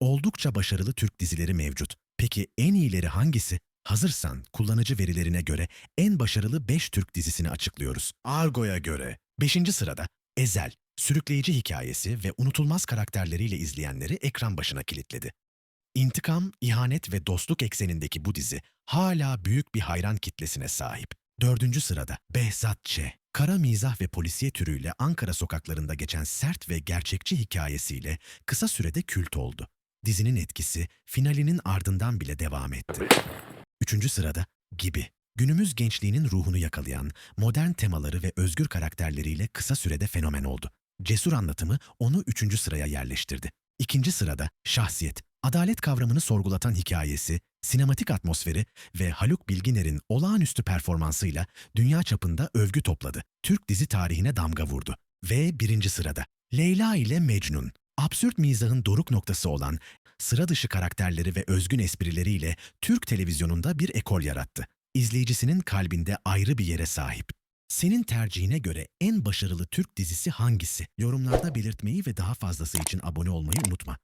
Oldukça başarılı Türk dizileri mevcut. Peki en iyileri hangisi? Hazırsan kullanıcı verilerine göre en başarılı 5 Türk dizisini açıklıyoruz. Argo'ya göre 5. sırada Ezel, sürükleyici hikayesi ve unutulmaz karakterleriyle izleyenleri ekran başına kilitledi. İntikam, ihanet ve dostluk eksenindeki bu dizi hala büyük bir hayran kitlesine sahip. Dördüncü sırada Behzat Ç. Kara mizah ve polisiye türüyle Ankara sokaklarında geçen sert ve gerçekçi hikayesiyle kısa sürede kült oldu. Dizinin etkisi finalinin ardından bile devam etti. Üçüncü sırada Gibi. Günümüz gençliğinin ruhunu yakalayan, modern temaları ve özgür karakterleriyle kısa sürede fenomen oldu. Cesur anlatımı onu üçüncü sıraya yerleştirdi. İkinci sırada Şahsiyet. Adalet kavramını sorgulatan hikayesi, sinematik atmosferi ve Haluk Bilginer'in olağanüstü performansıyla dünya çapında övgü topladı. Türk dizi tarihine damga vurdu. Ve birinci sırada Leyla ile Mecnun. Absürt mizahın doruk noktası olan sıra dışı karakterleri ve özgün esprileriyle Türk televizyonunda bir ekol yarattı. İzleyicisinin kalbinde ayrı bir yere sahip. Senin tercihine göre en başarılı Türk dizisi hangisi? Yorumlarda belirtmeyi ve daha fazlası için abone olmayı unutma.